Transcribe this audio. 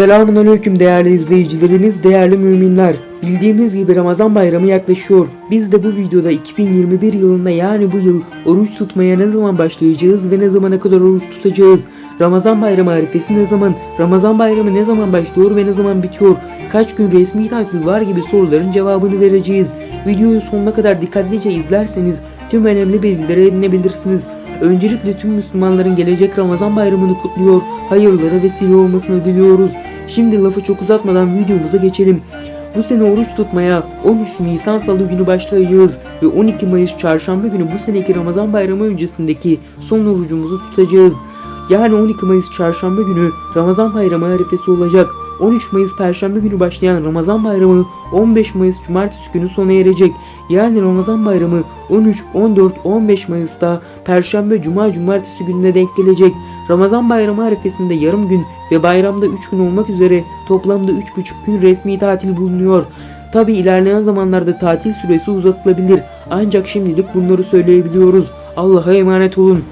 Selamun Aleyküm değerli izleyicilerimiz, değerli müminler. Bildiğiniz gibi Ramazan bayramı yaklaşıyor. Biz de bu videoda 2021 yılında yani bu yıl oruç tutmaya ne zaman başlayacağız ve ne zamana kadar oruç tutacağız? Ramazan bayramı arifesi ne zaman? Ramazan bayramı ne zaman başlıyor ve ne zaman bitiyor? Kaç gün resmi tatil var gibi soruların cevabını vereceğiz. Videoyu sonuna kadar dikkatlice izlerseniz tüm önemli bilgileri edinebilirsiniz. Öncelikle tüm Müslümanların gelecek Ramazan bayramını kutluyor, hayırlara vesile olmasını diliyoruz. Şimdi lafı çok uzatmadan videomuza geçelim. Bu sene oruç tutmaya 13 Nisan Salı günü başlayacağız ve 12 Mayıs Çarşamba günü bu seneki Ramazan bayramı öncesindeki son orucumuzu tutacağız. Yani 12 Mayıs Çarşamba günü Ramazan bayramı arifesi olacak. 13 Mayıs Perşembe günü başlayan Ramazan bayramı 15 Mayıs Cumartesi günü sona erecek. Yani Ramazan bayramı 13, 14, 15 Mayıs'ta Perşembe, Cuma, Cumartesi gününe denk gelecek. Ramazan bayramı arifesinde yarım gün ve bayramda 3 gün olmak üzere toplamda 3,5 gün resmi tatil bulunuyor. Tabi ilerleyen zamanlarda tatil süresi uzatılabilir. Ancak şimdilik bunları söyleyebiliyoruz. Allah'a emanet olun.